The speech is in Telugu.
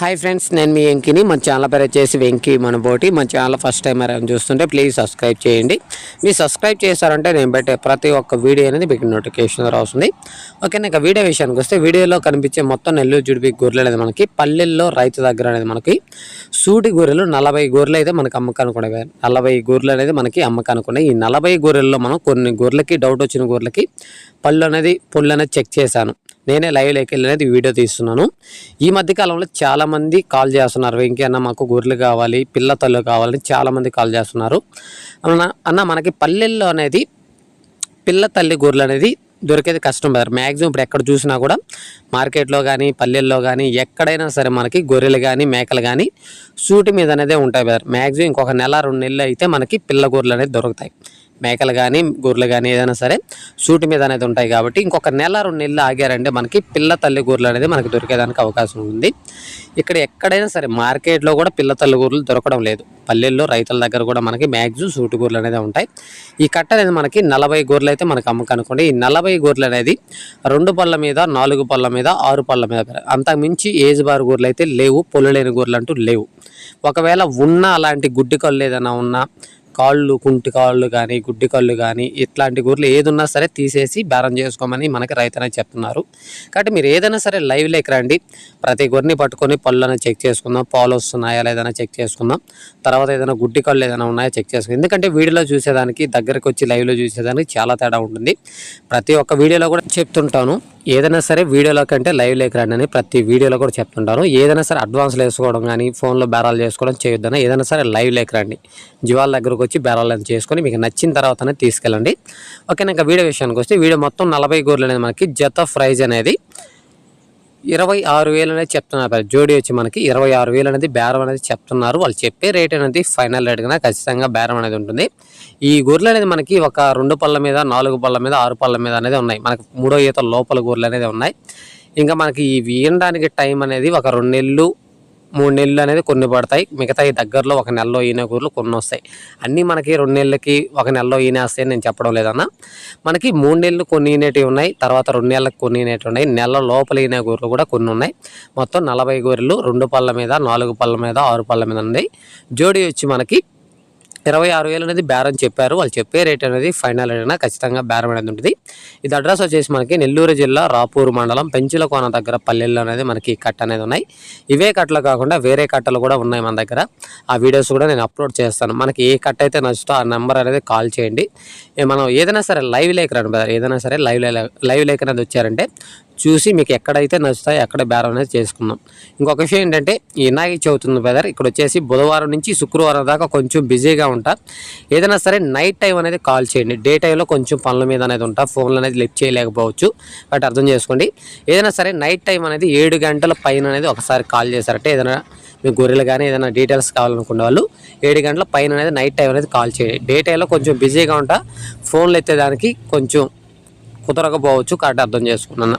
హాయ్ ఫ్రెండ్స్ నేను మీ వెంకిని. మన ఛానల్ పేరు వచ్చేసి వెంకీ మన బోటి మన ఛానల్ ఫస్ట్ టైం ఎవరైనా చూస్తుంటే ప్లీజ్ సబ్స్క్రైబ్ చేయండి. మీరు సబ్స్క్రైబ్ చేశారంటే నేను పెట్టే ప్రతి ఒక్క వీడియో అనేది మీకు నోటిఫికేషన్ వస్తుంది. ఓకే ఇక వీడియో విషయానికి వస్తే వీడియోలో కనిపించే మొత్తం నెల్లూరు జుడిపి గొర్రెలు అనేది మనకి పల్లెల్లో రైతు దగ్గర అనేది మనకి సూటి గొర్రెలు నలభై గొర్రెలు అయితే మనకి అమ్మకానికి ఉన్నాయి నలభై గొర్రెలు అనేది మనకి అమ్మకానికి ఉన్నాయి ఈ నలభై గొర్రెల్లో మనం కొన్ని గొర్రెలకి డౌట్ వచ్చిన గొర్రెలకి పళ్ళు అనేది పుల్లు అనేది చెక్ చేశాను. నేనే లైవ్లోకి వెళ్ళి వీడియో తీస్తున్నాను. ఈ మధ్య కాలంలో చాలామంది కాల్ చేస్తున్నారు. ఇంకేనా అన్న మాకు గొర్రెలు కావాలి పిల్ల తల్లు కావాలని చాలామంది కాల్ చేస్తున్నారు. అన్న అన్న మనకి పల్లెల్లో అనేది పిల్ల తల్లి గొర్రెలు అనేది దొరికేది కష్టం బ్రదర్. మ్యాక్సిమం ఇప్పుడు ఎక్కడ చూసినా కూడా మార్కెట్లో కానీ పల్లెల్లో కానీ ఎక్కడైనా సరే మనకి గొర్రెలు కానీ మేకలు కానీ సూటి మీద అనేదే ఉంటాయి బ్రదర్. మ్యాక్సిమం ఇంకొక నెల రెండు నెలలు అయితే మనకి పిల్ల గొర్రెలు అనేది దొరుకుతాయి. మేకలు కానీ గొర్రెలు కానీ ఏదైనా సరే సూటి మీద అనేది ఉంటాయి కాబట్టి ఇంకొక నెల రెండు నెలలు ఆగారంటే మనకి పిల్ల తల్లి గొర్రెలు అనేది మనకి దొరికేదానికి అవకాశం ఉంది. ఇక్కడ ఎక్కడైనా సరే మార్కెట్లో కూడా పిల్ల తల్లి గొర్రెలు దొరకడం లేదు. పల్లెల్లో రైతుల దగ్గర కూడా మనకి మ్యాక్సిమం సూటి గొర్రెలు అనేది ఉంటాయి. ఈ కట్ట అనేది మనకి నలభై గొర్రెలు అయితే మనకి అమ్మకనుకోండి. ఈ నలభై గొర్రెలు అనేది రెండు పళ్ళ మీద నాలుగు పళ్ళ మీద ఆరు పళ్ళ మీద అంతకు మించి ఏజ్ బార్ గొర్రెలు అయితే లేవు. పొలలేని గొర్రెలు అంటూ లేవు. ఒకవేళ ఉన్న అలాంటి గుడ్డి కళ్ళు ఏదైనా ఉన్నా కాళ్ళు కుంటి కాళ్ళు కానీ గుడ్డి కళ్ళు కానీ ఇట్లాంటి గొర్రెలు ఏదున్నా సరే తీసేసి బేరం చేసుకోమని మనకి రైతనే చెప్తున్నారు. కాబట్టి మీరు ఏదైనా సరే లైవ్ లేక రండి. ప్రతి గొర్రెని పట్టుకొని పళ్ళని చెక్ చేసుకుందాం. పాలు వస్తున్నాయా లేదన్నా చెక్ చేసుకుందాం. తర్వాత ఏదైనా గుడ్డి కళ్ళు ఏదైనా ఉన్నాయా చెక్ చేసుకుందాం. ఎందుకంటే వీడియోలో చూసేదానికి దగ్గరకు వచ్చి లైవ్లో చూసేదానికి చాలా తేడా ఉంటుంది. ప్రతి ఒక్క వీడియోలో కూడా చెప్తుంటాను. ఏదైనా సరే వీడియోలో కంటే లైవ్ లేక రండి అని ప్రతి వీడియోలో కూడా చెప్తుంటాను ఏదైనా సరే అడ్వాన్స్లు వేసుకోవడం కానీ ఫోన్లో బేరాలు చేసుకోవడం చేయొద్దని ఏదైనా సరే లైవ్ లేక రండి. జీవాల దగ్గరకు వచ్చి బేరాలు చేసుకొని మీకు నచ్చిన తర్వాతనే తీసుకెళ్ళండి. ఓకే ఇంకా వీడియో విషయానికి వస్తే వీడియో మొత్తం నలభై గోర్లు అనేది మనకి జత ప్రైజ్ అనేది ఇరవై ఆరు వేలు అనేది చెప్తున్నారు జోడీ వచ్చి మనకి ఇరవై ఆరు వేలు అనేది బేరం అనేది చెప్తున్నారు. వాళ్ళు చెప్పే రేట్ అనేది ఫైనల్ రేట్గా ఖచ్చితంగా బేరం అనేది ఉంటుంది. ఈ గొర్రెలు అనేది మనకి ఒక రెండు పళ్ళ మీద నాలుగు పళ్ళ మీద ఆరు పళ్ళ మీద అనేది ఉన్నాయి. మనకి మూడో ఈత లోపల గొర్రెలు అనేది ఉన్నాయి. ఇంకా మనకి ఈ వీయడానికి టైం అనేది ఒక రెండు నెలలు మూడు నెలలు అనేది కొన్ని పడతాయి. మిగతా ఈ దగ్గరలో ఒక నెలలో ఈనే కూరలు కొన్ని వస్తాయి. అన్నీ మనకి రెండు నెలలకి ఒక నెలలో ఈనే వస్తాయి నేను చెప్పడం లేదన్న. మనకి మూడు నెలలు కొన్ని ఈనేటివి ఉన్నాయి తర్వాత రెండు నెలలకు కొన్ని ఈనేటివి ఉన్నాయి. నెల లోపల ఈనే కూరలు కూడా కొన్ని ఉన్నాయి. మొత్తం నలభై గొర్రెలు రెండు పళ్ళ మీద నాలుగు పళ్ళ మీద ఆరు పళ్ళ మీద ఉన్నాయి. జోడీ వచ్చి మనకి ఇరవై ఆరు వేలు అనేది బేరం చెప్పారు. వాళ్ళు చెప్పే రేట్ అనేది ఫైనల్ అయినా ఖచ్చితంగా బేరం అనేది ఉంటుంది. ఇది అడ్రస్ వచ్చేసి మనకి నెల్లూరు జిల్లా రాపూరు మండలం పెంచుల కోన దగ్గర పల్లెల్లో అనేది మనకి కట్ట అనేది ఉన్నాయి. ఇవే కట్టలు కాకుండా వేరే కట్టలు కూడా ఉన్నాయి మన దగ్గర. ఆ వీడియోస్ కూడా నేను అప్లోడ్ చేస్తాను. మనకి ఏ కట్ట అయితే నచ్చుతో ఆ నెంబర్ అనేది కాల్ చేయండి. మనం ఏదైనా సరే లైవ్ లేక రండి బ్రదర్ ఏదైనా సరే లైవ్ లైవ్ లేక అనేది వచ్చారంటే చూసి మీకు ఎక్కడైతే నచ్చుతాయో అక్కడ బేరం అనేది చేసుకుందాం. ఇంకొక విషయం ఏంటంటే ఈ వినాయక చవితి ఉంది బ్రదర్ ఇక్కడ వచ్చేసి బుధవారం నుంచి శుక్రవారం దాకా కొంచెం బిజీగా ఉంటా. ఏదైనా సరే నైట్ టైం అనేది కాల్ చేయండి. డే టైంలో కొంచెం పనుల మీద అనేది ఉంటా. ఫోన్లు అనేది లిఫ్ట్ చేయలేకపోవచ్చు. బట్ అర్థం చేసుకోండి. ఏదైనా సరే నైట్ టైం అనేది ఏడు గంటల పైన అనేది ఒకసారి కాల్ చేశారంటే ఏదైనా మీ గొర్రెలు కానీ ఏదైనా డీటెయిల్స్ కావాలనుకున్న వాళ్ళు ఏడు గంటల పైన అనేది నైట్ టైం అనేది కాల్ చేయండి. డే టైంలో కొంచెం బిజీగా ఉంటా. ఫోన్లు ఎత్తేదానికి కొంచెం కుదరకపోవచ్చు. కాబట్టి అర్థం చేసుకున్నాను.